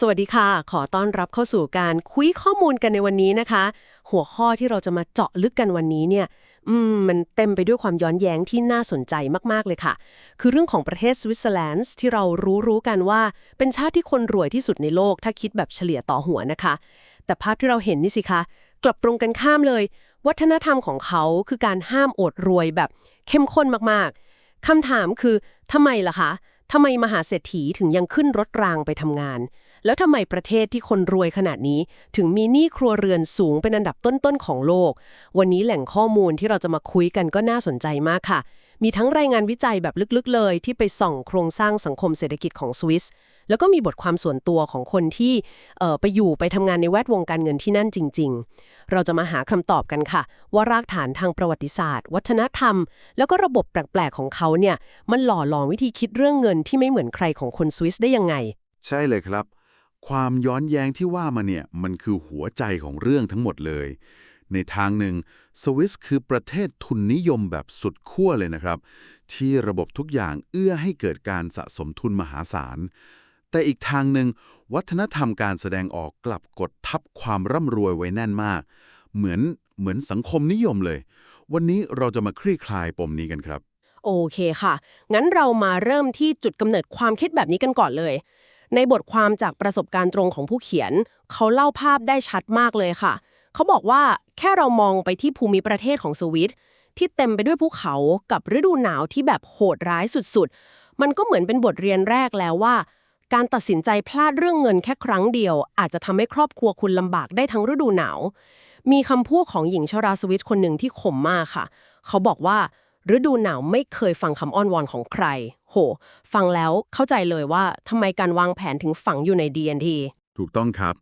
สวัสดีค่ะ ขอต้อนรับเข้าสู่การคุยข้อมูลกันในวันนี้นะคะ หัวข้อที่เราจะมาเจาะลึกกันวันนี้เนี่ยอืมมันเต็มไปด้วยความย้อนแย้งที่น่าสนใจมาก ๆ เลยค่ะ คือเรื่องของประเทศสวิตเซอร์แลนด์ที่เรารู้รู้กันว่า เป็นชาติที่คนรวยที่สุดในโลก ถ้าคิดแบบเฉลี่ยต่อหัวนะคะ แต่ภาพที่เราเห็นนี่สิคะ กลับตรงกันข้ามเลย วัฒนธรรมของเขาคือการห้ามอดรวยแบบเข้มข้นมากๆคำถามคือทำไมล่ะคะ ทำไมมหาเศรษฐีถึงยังขึ้นรถรางไปทำงาน แล้วทำไมประเทศที่คนรวยขนาดนี้ ถึงมีหนี้ครัวเรือนสูงเป็นอันดับต้นๆของโลก วันนี้แหล่งข้อมูลที่เราจะมาคุยกันก็น่าสนใจมากค่ะ มีทั้งรายงานวิจัยแบบลึกๆ เลยที่ไปส่องโครงสร้างสังคมเศรษฐกิจของสวิส แล้วก็มีบทความส่วนตัวของคนที่ไปอยู่ไปทำงานในแวดวงการเงินที่นั่นจริง ๆ เราจะมาหาคำตอบกันค่ะ ว่ารากฐานทางประวัติศาสตร์ วัฒนธรรม แล้วก็ระบบแปลกๆของเขาเนี่ยมันหล่อหลอมวิธีคิดเรื่องเงินที่ไม่เหมือนใครของคนสวิสได้ยังไง ใช่เลยครับ ความย้อนแย้งที่ว่ามาเนี่ยมันคือหัวใจของเรื่องทั้งหมดเลย ในทางหนึ่ง สวิสคือประเทศทุนนิยมแบบสุดขั้วเลยนะครับ ที่ระบบทุกอย่างเอื้อให้เกิดการสะสมทุนมหาศาล แต่อีกทางหนึ่ง วัฒนธรรมการแสดงออกกลับกดทับความร่ำรวยไว้แน่นมาก เหมือนเหมือนสังคมนิยมเลย วันนี้เราจะมาคลี่คลายปมนี้กันครับ โอเคค่ะ งั้นเรามาเริ่มที่จุดกำเนิดความคิดแบบนี้กันก่อนเลยในบทความจากประสบการณ์ตรงของผู้เขียน เขาเล่าภาพได้ชัดมากเลยค่ะ เขาบอกว่าแค่เรามองไปที่ภูมิประเทศของสวิตที่เต็มไปด้วยภูเขากับฤดูหนาวที่แบบโหดร้ายสุดๆ มันก็เหมือนเป็นบทเรียนแรกแล้วว่า การตัดสินใจพลาดเรื่องเงินแค่ครั้งเดียว อาจจะทำให้ครอบครัวคุณลำบากได้ทั้งฤดูหนาว มีคำพูดของหญิงชราสวิตคนหนึ่งที่ขมมากค่ะ เขาบอกว่าฤดูหนาวไม่เคยฟังคำอ้อนวอนของใคร โห ฟังแล้วเข้าใจเลยว่าทำไมการวางแผนถึงฝังอยู่ใน D&T ถูกต้องครับ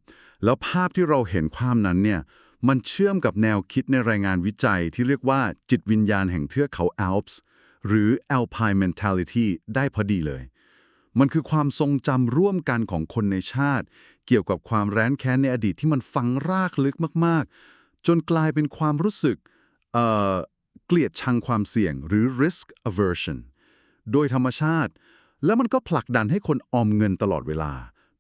แล้วภาพที่เราเห็นความนั้นเนี่ย มันเชื่อมกับแนวคิดในรายงานวิจัยที่เรียกว่าจิตวิญญาณแห่งเทือกเขาแอลป์หรือ Alpine Mentality ได้พอดีเลย มันคือความทรงจำร่วมกันของคนในชาติ เกี่ยวกับความแร้นแค้นในอดีตที่มันฝังรากลึกมาก ๆ จนกลายเป็นความรู้สึกเอ่อเกลียดชังความเสี่ยงหรือ risk aversion โดยธรรมชาติ แล้วมันก็ผลักดันให้คนออมเงินตลอดเวลา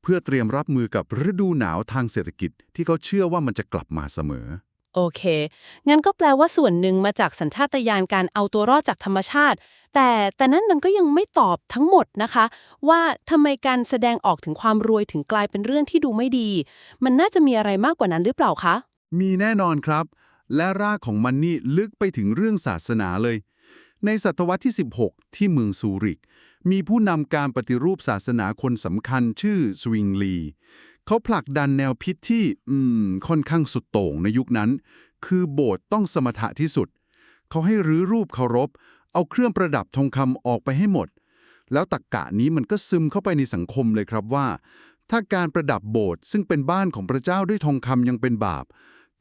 เพื่อเตรียมรับมือกับฤดูหนาวทางเศรษฐกิจที่เขาเชื่อว่ามันจะกลับมาเสมอ โอเค งั้นก็แปลว่าส่วนหนึ่งมาจากสัญชาตญาณการเอาตัวรอดจากธรรมชาติ แต่แต่นั้นมันก็ยังไม่ตอบทั้งหมดนะคะ ว่าทำไมการแสดงออกถึงความรวยถึงกลายเป็นเรื่องที่ดูไม่ดี มันน่าจะมีอะไรมากกว่านั้นหรือเปล่าคะ มีแน่นอนครับ และรากของมันนี่ลึกไปถึงเรื่องศาสนาเลย ในศตวรรษที่ 16 ที่เมืองซูริก มีผู้นำการปฏิรูปศาสนาคนสำคัญชื่อสวิงลี เขาผลักดันแนวพิษที่อืมค่อนข้างสุดโต่งในยุคนั้น คือโบสถ์ต้องสมถะที่สุด เขาให้รื้อรูปเคารพ เอาเครื่องประดับทองคำออกไปให้หมด แล้วตักกะนี้มันก็ซึมเข้าไปในสังคมเลยครับว่า ถ้าการประดับโบสถ์ซึ่งเป็นบ้านของพระเจ้าด้วยทองคำยังเป็นบาป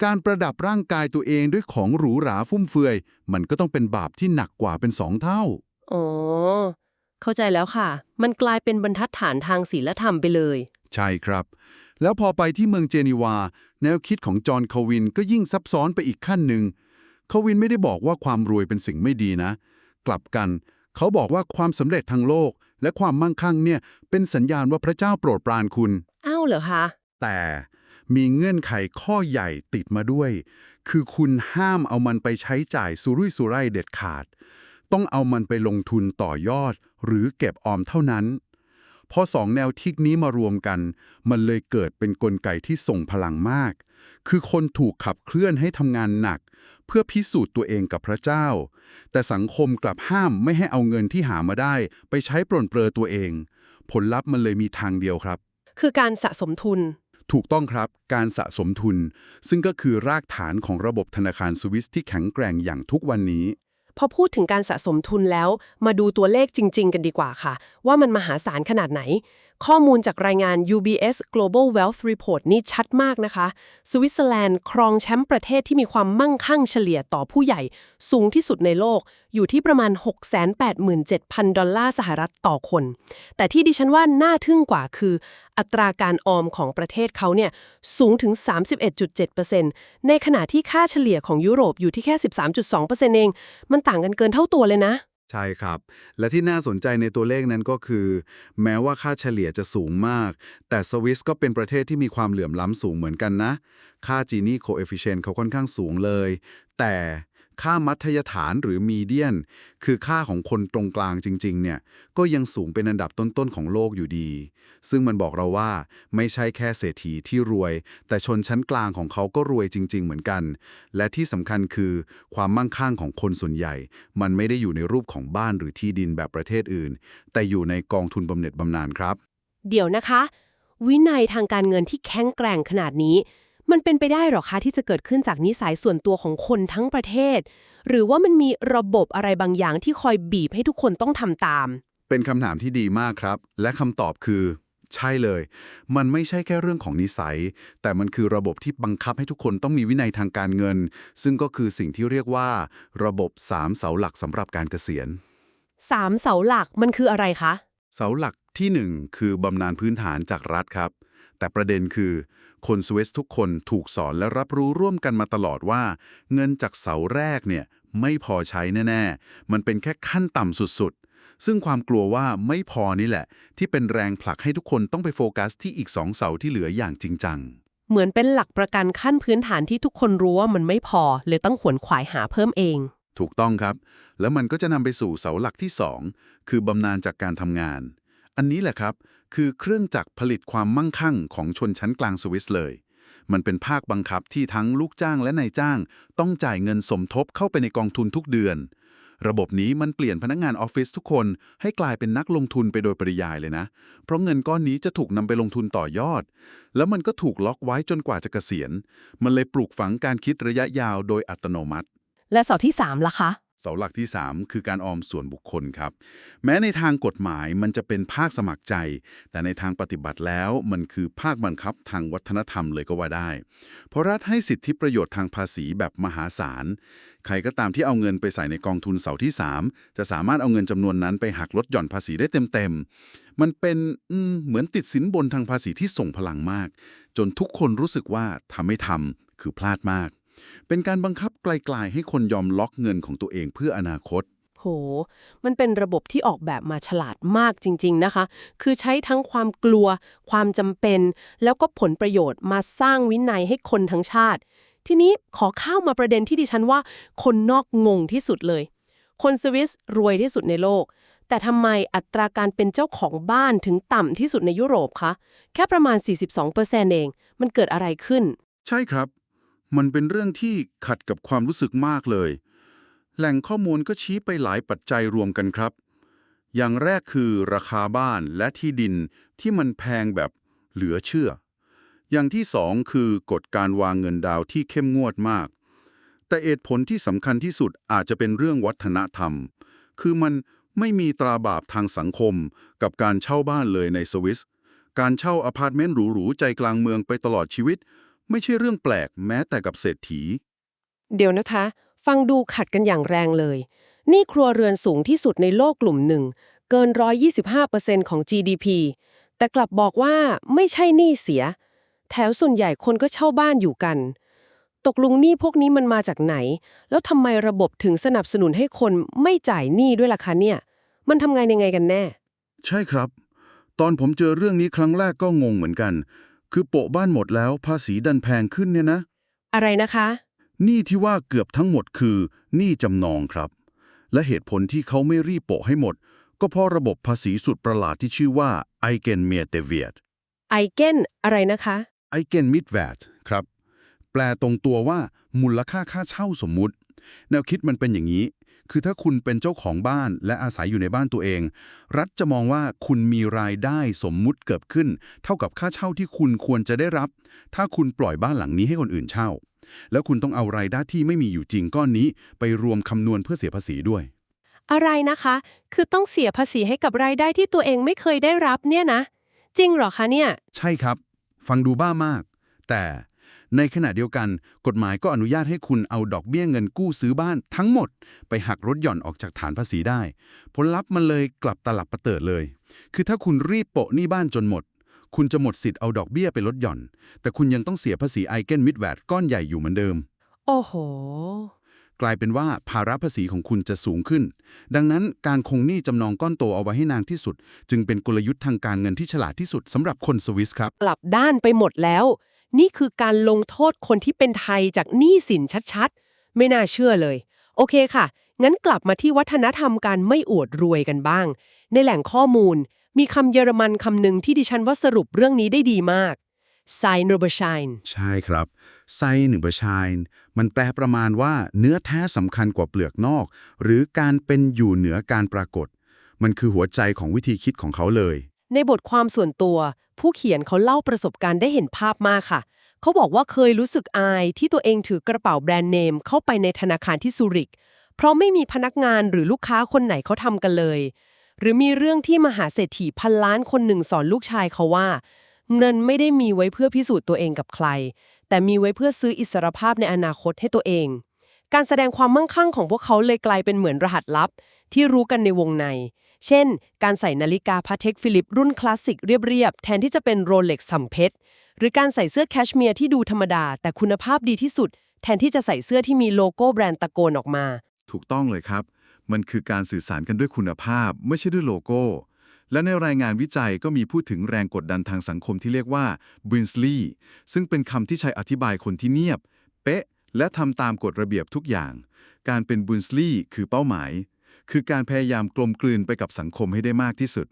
การประดับร่างกายตัวเองด้วยของหรูหราฟุ่มเฟือย มันก็ต้องเป็นบาปที่หนักกว่าเป็นสองเท่า อ๋อ เข้าใจแล้วค่ะ มันกลายเป็นบรรทัดฐานทางศีลธรรมไปเลย ใช่ครับ แล้วพอไปที่เมืองเจนีวา แนวคิดของจอห์นคาวินก็ยิ่งซับซ้อนไปอีกขั้นหนึ่งคาวินไม่ได้บอกว่าความรวยเป็นสิ่งไม่ดีนะ กลับกัน เขาบอกว่าความสำเร็จทางโลก และความมั่งคั่งเนี่ยเป็นสัญญาณว่าพระเจ้าโปรดปรานคุณ อ้าวเหรอคะ แต่ มีเงื่อนไขข้อใหญ่ติดมาด้วย คือคุณห้ามเอามันไปใช้จ่ายสุรุ่ยสุร่ายเด็ดขาด ต้องเอามันไปลงทุนต่อยอด หรือเก็บออมเท่านั้น พอสองแนวทิกนี้มารวมกัน มันเลยเกิดเป็นกลไกที่ส่งพลังมาก คือคนถูกขับเคลื่อนให้ทำงานหนัก เพื่อพิสูจน์ตัวเองกับพระเจ้า แต่สังคมกลับห้ามไม่ให้เอาเงินที่หามาได้ ไปใช้ปรนเปรอตัวเอง ผลลัพธ์มันเลยมีทางเดียวครับ คือการสะสมทุน ถูกต้องครับ การสะสมทุน ซึ่งก็คือรากฐานของระบบธนาคารสวิสที่แข็งแกร่งอย่างทุกวันนี้ พอพูดถึงการสะสมทุนแล้ว มาดูตัวเลขจริง ๆ กันดีกว่าค่ะ ว่ามันมหาศาลขนาดไหนข้อมูลจากรายงาน UBS Global Wealth Report นี่ชัดมากนะคะ สวิตเซอร์แลนด์ครองแชมป์ประเทศที่มีความมั่งคั่งเฉลี่ยต่อผู้ใหญ่ สูงที่สุดในโลก อยู่ที่ประมาณ 687,000 ดอลลาร์สหรัฐต่อคน แต่ที่ดิฉันว่าน่าทึ่งกว่าคือ อัตราการออมของประเทศเขาเนี่ยสูงถึง 31.7%ในขณะที่ค่าเฉลี่ยของยุโรปอยู่ที่แค่ 13.2%เอง มันต่างกันเกินเท่าตัวเลยนะ ใช่ครับ และที่น่าสนใจในตัวเลขนั้นก็คือ แม้ว่าค่าเฉลี่ยจะสูงมาก แต่สวิสก็เป็นประเทศที่มีความเหลื่อมล้ำสูงเหมือนกันนะ ค่าจีนี่โคเอฟฟิเชนเขาค่อนข้างสูงเลย แต่ ค่ามัธยฐานหรือมีเดียน คือค่าของคนตรงกลางจริงๆเนี่ยก็ยังสูงเป็นอันดับต้นๆของโลกอยู่ดี ซึ่งมันบอกเราว่าไม่ใช่แค่เศรษฐีที่รวย แต่ชนชั้นกลางของเขาก็รวยจริง ๆ เหมือนกัน และที่สำคัญคือความมั่งคั่งของคนส่วนใหญ่ มันไม่ได้อยู่ในรูปของบ้านหรือที่ดินแบบประเทศอื่น แต่อยู่ในกองทุนบำเหน็จบำนาญครับ เดี๋ยวนะคะ วินัยทางการเงินที่แข็งแกร่งขนาดนี้ มันเป็นไปได้หรอคะที่จะเกิดขึ้นจากนิสัยส่วนตัวของคนทั้งประเทศ หรือว่ามันมีระบบอะไรบางอย่างที่คอยบีบให้ทุกคนต้องทำตาม เป็นคำถามที่ดีมากครับ และคำตอบคือ ใช่เลย มันไม่ใช่แค่เรื่องของนิสัย แต่มันคือระบบที่บังคับให้ทุกคนต้องมีวินัยทางการเงิน ซึ่งก็คือสิ่งที่เรียกว่า ระบบสามเสาหลักสำหรับการเกษียณสามเสาหลักมันคืออะไรคะ เสาหลักที่หนึ่งคือบำนาญพื้นฐานจากรัฐครับ แต่ประเด็นคือ คนสวิสทุกคนถูกสอนและรับรู้ร่วมกันมาตลอดว่า เงินจากเสาแรกเนี่ยไม่พอใช้แน่ๆ มันเป็นแค่ขั้นต่ำสุดๆ ซึ่งความกลัวว่าไม่พอนี่แหละ ที่เป็นแรงผลักให้ทุกคนต้องไปโฟกัสที่อีกสองเสาที่เหลืออย่างจริงจัง เหมือนเป็นหลักประกันขั้นพื้นฐานที่ทุกคนรู้ว่ามันไม่พอเลยต้องขวนขวายหาเพิ่มเอง ถูกต้องครับ แล้วมันก็จะนำไปสู่เสาหลักที่ 2 คือบำนาญจากการทำงาน อันนี้แหละครับ คือเครื่องจักรผลิตความมั่งคั่งของชนชั้นกลางสวิสเลย มันเป็นภาคบังคับที่ทั้งลูกจ้างและนายจ้าง ต้องจ่ายเงินสมทบเข้าไปในกองทุนทุกเดือน ระบบนี้มันเปลี่ยนพนักงานออฟฟิศทุกคนให้กลายเป็นนักลงทุนไปโดยปริยายเลยนะ เพราะเงินก้อนนี้จะถูกนำไปลงทุนต่อยอด แล้วมันก็ถูกล็อกไว้จนกว่าจะเกษียณ มันเลยปลูกฝังการคิดระยะยาวโดยอัตโนมัติ และเสาที่3ล่ะคะ เสาหลักที่ 3 คือการออมส่วนบุคคลครับ แม้ในทางกฎหมายมันจะเป็นภาคสมัครใจ แต่ในทางปฏิบัติแล้วมันคือภาคบังคับทางวัฒนธรรมเลยก็ว่าได้ เพราะรัฐให้สิทธิประโยชน์ทางภาษีแบบมหาศาล ใครก็ตามที่เอาเงินไปใส่ในกองทุนเสาที่ 3 จะสามารถเอาเงินจำนวนนั้นไปหักลดหย่อนภาษีได้เต็มๆ มันเป็นเหมือนติดสินบนทางภาษีที่ส่งพลังมาก จนทุกคนรู้สึกว่าทำไม่ทำคือพลาดมาก เป็นการบังคับไกลๆให้คนยอมล็อกเงินของตัวเองเพื่ออนาคต โห มันเป็นระบบที่ออกแบบมาฉลาดมากจริง ๆนะคะ คือใช้ทั้งความกลัว ความจำเป็น แล้วก็ผลประโยชน์มาสร้างวินัยให้คนทั้งชาติ ทีนี้ขอเข้ามาประเด็นที่ดิฉันว่า คนนอกงงที่สุดเลย คนสวิสรวยที่สุดในโลกแต่ทำไมอัตราการเป็นเจ้าของบ้านถึงต่ำที่สุดในยุโรปคะ แค่ประมาณ 42%เอง มันเกิดอะไรขึ้น ใช่ครับ มันเป็นเรื่องที่ขัดกับความรู้สึกมากเลย แหล่งข้อมูลก็ชี้ไปหลายปัจจัยรวมกันครับ อย่างแรกคือราคาบ้านและที่ดินที่มันแพงแบบเหลือเชื่อ อย่างที่สองคือกฎการวางเงินดาวที่เข้มงวดมาก แต่เหตุผลที่สำคัญที่สุดอาจจะเป็นเรื่องวัฒนธรรม คือมันไม่มีตราบาปทางสังคมกับการเช่าบ้านเลยในสวิส การเช่าอพาร์ตเมนต์หรูๆใจกลางเมืองไปตลอดชีวิต ไม่ใช่เรื่องแปลกแม้แต่กับเศรษฐี เดี๋ยวนะคะ ฟังดูขัดกันอย่างแรงเลย นี่ครัวเรือนสูงที่สุดในโลกกลุ่มหนึ่ง เกิน 125%ของ GDP แต่กลับบอกว่าไม่ใช่หนี้เสีย แถวส่วนใหญ่คนก็เช่าบ้านอยู่กัน ตกลงหนี้พวกนี้มันมาจากไหน แล้วทำไมระบบถึงสนับสนุนให้คนไม่จ่ายหนี้ด้วยล่ะคะเนี่ย มันทำงานยังไงกันแน่ ใช่ครับ ตอนผมเจอเรื่องนี้ครั้งแรกก็งงเหมือนกัน คือโปะบ้านหมดแล้วภาษีดันแพงขึ้นเนี่ยนะ อะไรนะคะ หนี้ที่ว่าเกือบทั้งหมดคือหนี้จำนองครับ และเหตุผลที่เขาไม่รีบโปะให้หมด ก็เพราะระบบภาษีสุดประหลาดที่ชื่อว่า i g e n m e r t e v i e t ไอเกนอะไรนะคะ i g e n m i t v a t ครับ แปลตรงตัวว่ามูลค่าค่าเช่าสมมุติ แนวคิดมันเป็นอย่างนี้ คือถ้าคุณเป็นเจ้าของบ้านและอาศัยอยู่ในบ้านตัวเอง รัฐจะมองว่าคุณมีรายได้สมมุติเกิดขึ้น เท่ากับค่าเช่าที่คุณควรจะได้รับ ถ้าคุณปล่อยบ้านหลังนี้ให้คนอื่นเช่า แล้วคุณต้องเอารายได้ที่ไม่มีอยู่จริงก้อนนี้ ไปรวมคำนวณเพื่อเสียภาษีด้วย อะไรนะคะ คือต้องเสียภาษีให้กับรายได้ที่ตัวเองไม่เคยได้รับเนี่ยนะ จริงเหรอคะเนี่ย ใช่ครับ ฟังดูบ้ามาก แต่ ในขณะเดียวกัน กฎหมายก็อนุญาตให้คุณเอาดอกเบี้ยเงินกู้ซื้อบ้านทั้งหมด ไปหักลดหย่อนออกจากฐานภาษีได้ ผลลัพธ์มันเลยกลับตลับประเติดเลย คือถ้าคุณรีบโปะหนี้บ้านจนหมด คุณจะหมดสิทธิ์เอาดอกเบี้ยไปลดหย่อน แต่คุณยังต้องเสียภาษีไอเกนมิดแวดก้อนใหญ่อยู่เหมือนเดิม โอ้โห กลายเป็นว่าภาระภาษีของคุณจะสูงขึ้น ดังนั้นการคงหนี้จำนองก้อนโตเอาไว้ให้นานที่สุด จึงเป็นกลยุทธ์ทางการเงินที่ฉลาดที่สุดสำหรับคนสวิสครับ กลับด้านไปหมดแล้ว นี่คือการลงโทษคนที่เป็นไทยจากหนี้สินชัดๆ ไม่น่าเชื่อเลย โอเคค่ะ งั้นกลับมาที่วัฒนธรรมการไม่อวดรวยกันบ้าง ในแหล่งข้อมูล มีคำเยอรมันคำหนึ่งที่ดิฉันว่าสรุปเรื่องนี้ได้ดีมาก s i g n r b e r s c h e i n ใช่ครับไซหนึ่งประชายน์มันแปลประมาณว่าเนื้อแท้สำคัญกว่าเปลือกนอก หรือการเป็นอยู่เหนือการปรากฏ มันคือหัวใจของวิธีคิดของเขาเลย ในบทความส่วนตัว ผู้เขียนเขาเล่าประสบการณ์ได้เห็นภาพมากค่ะ เขาบอกว่าเคยรู้สึกอายที่ตัวเองถือกระเป๋าแบรนด์เนมเข้าไปในธนาคารที่ซูริก เพราะไม่มีพนักงานหรือลูกค้าคนไหนเขาทำกันเลย หรือมีเรื่องที่มหาเศรษฐีพันล้านคนหนึ่งสอนลูกชายเขาว่า เงินไม่ได้มีไว้เพื่อพิสูจน์ตัวเองกับใคร แต่มีไว้เพื่อซื้ออิสรภาพในอนาคตให้ตัวเอง การแสดงความมั่งคั่งของพวกเขาเลยกลายเป็นเหมือนรหัสลับที่รู้กันในวงใน เช่น การใส่นาฬิกาพาเทคฟิลิปรุ่นคลาสสิกเรียบๆ แทนที่จะเป็นโรเล็กสัมเพชรหรือการใส่เสื้อแคชเมียร์ที่ดูธรรมดา แต่คุณภาพดีที่สุด แทนที่จะใส่เสื้อที่มีโลโก้แบรนด์ตะโกนออกมา ถูกต้องเลยครับ มันคือการสื่อสารกันด้วยคุณภาพ ไม่ใช่ด้วยโลโก้ และในรายงานวิจัยก็มีพูดถึงแรงกดดันทางสังคมที่เรียกว่าบินสลีซึ่งเป็นคำที่ใช้อธิบายคนที่เงียบ เป๊ะ และทำตามกฎระเบียบทุกอย่าง การเป็นบุนสลีคือเป้าหมาย คือการพยายามกลมกลืนไปกับสังคมให้ได้มากที่สุด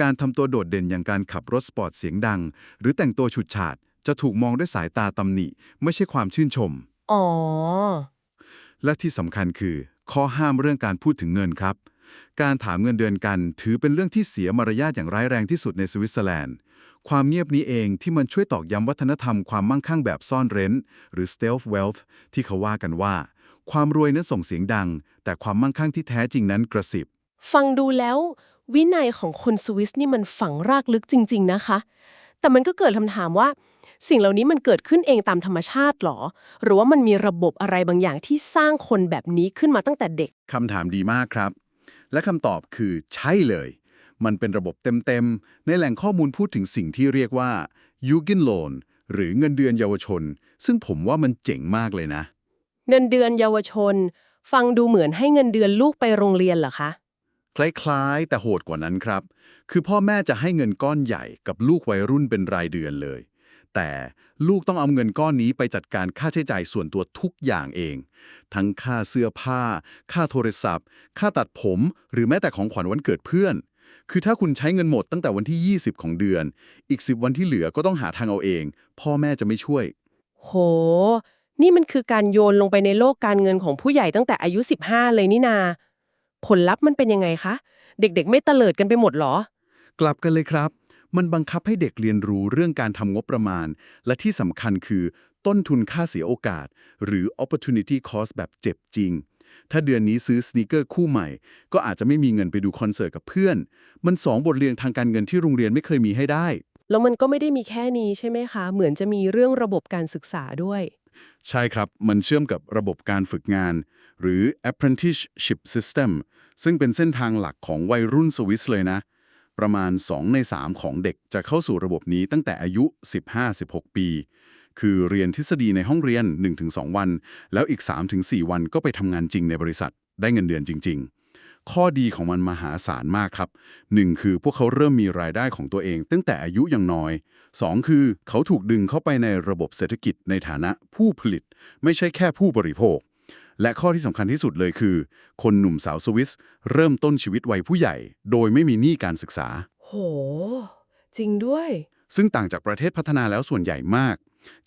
การทำตัวโดดเด่นอย่างการขับรถสปอร์ตเสียงดัง หรือแต่งตัวฉุดฉาด จะถูกมองด้วยสายตาตำหนิ ไม่ใช่ความชื่นชม อ๋อ และที่สำคัญคือ ข้อห้ามเรื่องการพูดถึงเงินครับ การถามเงินเดือนกันถือเป็นเรื่องที่เสียมารยาทอย่างร้ายแรงที่สุดในสวิตเซอร์แลนด์ความเงียบนี้เองที่มันช่วยตอกย้ำวัฒนธรรมความมั่งคั่งแบบซ่อนเร้น หรือ stealth wealth ที่เขาว่ากันว่า ความรวยนั้นส่งเสียงดัง แต่ความมั่งคั่งที่แท้จริงนั้นกระสิบ ฟังดูแล้ว วินัยของคนสวิสนี่มันฝังรากลึกจริง ๆ นะคะ แต่มันก็เกิดคำถามว่า สิ่งเหล่านี้มันเกิดขึ้นเองตามธรรมชาติหรอ หรือว่ามันมีระบบอะไรบางอย่างที่สร้างคนแบบนี้ขึ้นมาตั้งแต่เด็ก คำถามดีมากครับ และคำตอบคือใช่เลย มันเป็นระบบเต็มๆ ในแหล่งข้อมูลพูดถึงสิ่งที่เรียกว่ายูกินโลนหรือเงินเดือนเยาวชน ซึ่งผมว่ามันเจ๋งมากเลยนะ เงินเดือนเยาวชน ฟังดูเหมือนให้เงินเดือนลูกไปโรงเรียนเหรอคะ คล้ายๆ แต่โหดกว่านั้นครับ คือพ่อแม่จะให้เงินก้อนใหญ่กับลูกวัยรุ่นเป็นรายเดือนเลย แต่ลูกต้องเอาเงินก้อนนี้ไปจัดการค่าใช้จ่ายส่วนตัวทุกอย่างเอง ทั้งค่าเสื้อผ้า ค่าโทรศัพท์ ค่าตัดผม หรือแม้แต่ของขวัญวันเกิดเพื่อน คือถ้าคุณใช้เงินหมดตั้งแต่วันที่ 20 ของเดือน อีก 10 วันที่เหลือก็ต้องหาทางเอาเอง พ่อแม่จะไม่ช่วย โห นี่มันคือการโยนลงไปในโลกการเงินของผู้ใหญ่ตั้งแต่อายุ 15 เลยนี่นา ผลลัพธ์มันเป็นยังไงคะ เด็กๆ ไม่เตลิดกันไปหมดเหรอ กลับกันเลยครับ มันบังคับให้เด็กเรียนรู้เรื่องการทำงบประมาณ และที่สำคัญคือ ต้นทุนค่าเสียโอกาส หรือ opportunity cost แบบเจ็บจริง ถ้าเดือนนี้ซื้อสนีกเกอร์คู่ใหม่ ก็อาจจะไม่มีเงินไปดูคอนเสิร์ตกับเพื่อน มันสองบทเรียนทางการเงินที่โรงเรียนไม่เคยมีให้ได้ แล้วมันก็ไม่ได้มีแค่นี้ใช่ไหมคะ เหมือนจะมีเรื่องระบบการศึกษาด้วย ใช่ครับ มันเชื่อมกับระบบการฝึกงาน หรือ apprenticeship system ซึ่งเป็นเส้นทางหลักของวัยรุ่นสวิสเลยนะ ประมาณ 2 ใน 3 ของเด็กจะเข้าสู่ระบบนี้ตั้งแต่อายุ 15-16 ปี คือเรียนทฤษฎีในห้องเรียน 1-2 วัน แล้วอีก 3-4 วันก็ไปทำงานจริงในบริษัท ได้เงินเดือนจริง ๆ ข้อดีของมันมหาศาลมากครับ 1 คือพวกเขาเริ่มมีรายได้ของตัวเอง ตั้งแต่อายุยังน้อย 2 คือเขาถูกดึงเข้าไปในระบบเศรษฐกิจในฐานะผู้ผลิต ไม่ใช่แค่ผู้บริโภค และข้อที่สำคัญที่สุดเลยคือ คนหนุ่มสาวสวิส เริ่มต้นชีวิตวัยผู้ใหญ่ โดยไม่มีหนี้การศึกษา โห จริงด้วย ซึ่งต่างจากประเทศพัฒนาแล้วส่วนใหญ่มาก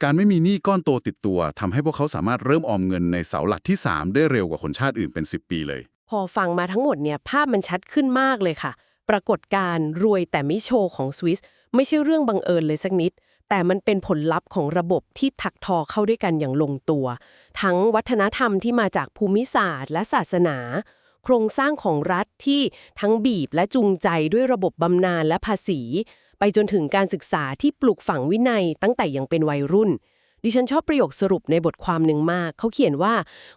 การไม่มีหนี้ก้อนโตติดตัวทำให้พวกเขาสามารถเริ่มออมเงินในเสาหลักที่ 3 ได้เร็วกว่าคนชาติอื่นเป็น 10 ปีเลย พอฟังมาทั้งหมดเนี่ยภาพมันชัดขึ้นมากเลยค่ะ ปรากฏการณ์รวยแต่ไม่โชว์ของสวิส ไม่ใช่เรื่องบังเอิญเลยสักนิด แต่มันเป็นผลลัพธ์ของระบบที่ถักทอเข้าด้วยกันอย่างลงตัว ทั้งวัฒนธรรมที่มาจากภูมิศาสตร์และศาสนา โครงสร้างของรัฐที่ทั้งบีบและจูงใจด้วยระบบบำนาญและภาษี ไปจนถึงการศึกษาที่ปลูกฝังวินัยตั้งแต่ยังเป็นวัยรุ่นดิฉันชอบประโยคสรุปในบทความหนึ่งมาก เขาเขียนว่า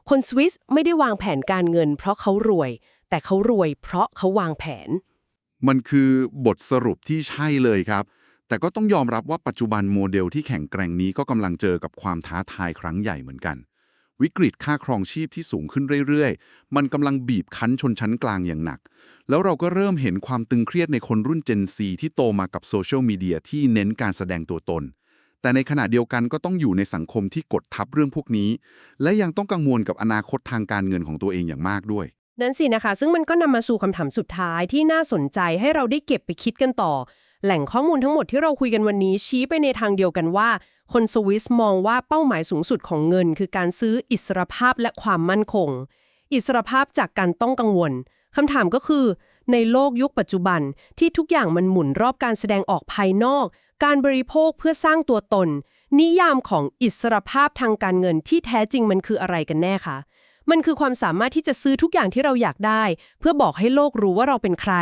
คนสวิสไม่ได้วางแผนการเงิน เพราะเขารวย แต่เขารวยเพราะเขาวางแผน มันคือบทสรุปที่ใช่เลยครับ แต่ก็ต้องยอมรับว่าปัจจุบันโมเดลที่แข็งแกร่งนี้ก็กำลังเจอกับความท้าทายครั้งใหญ่เหมือนกัน วิกฤตค่าครองชีพที่สูงขึ้นเรื่อยๆ มันกำลังบีบคั้นชนชั้นกลางอย่างหนัก แล้วเราก็เริ่มเห็นความตึงเครียดในคนรุ่น Gen Z ที่โตมากับโซเชียลมีเดียที่เน้นการแสดงตัวตนแต่ในขณะเดียวกันก็ต้องอยู่ในสังคมที่กดทับเรื่องพวกนี้ และยังต้องกังวลกับอนาคตทางการเงินของตัวเองอย่างมากด้วย นั่นสินะคะ ซึ่งมันก็นำมาสู่คำถามสุดท้ายที่น่าสนใจให้เราได้เก็บไปคิดกันต่อ แหล่งข้อมูลทั้งหมดที่เราคุยกันวันนี้ชี้ไปในทางเดียวกันว่า คนสวิสมองว่าเป้าหมายสูงสุดของเงิน คือการซื้ออิสรภาพและความมั่นคง อิสรภาพจากการต้องกังวลคำถามก็คือ ในโลกยุคปัจจุบันที่ทุกอย่างมันหมุนรอบการแสดงออกภายนอก การบริโภคเพื่อสร้างตัวตน นิยามของอิสรภาพทางการเงินที่แท้จริงมันคืออะไรกันแน่คะ มันคือความสามารถที่จะซื้อทุกอย่างที่เราอยากได้ เพื่อบอกให้โลกรู้ว่าเราเป็นใคร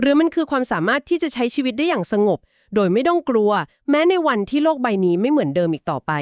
หรือมันคือความสามารถที่จะใช้ชีวิตได้อย่างสงบ โดยไม่ต้องกลัว แม้ในวันที่โลกใบนี้ไม่เหมือนเดิมอีกต่อไป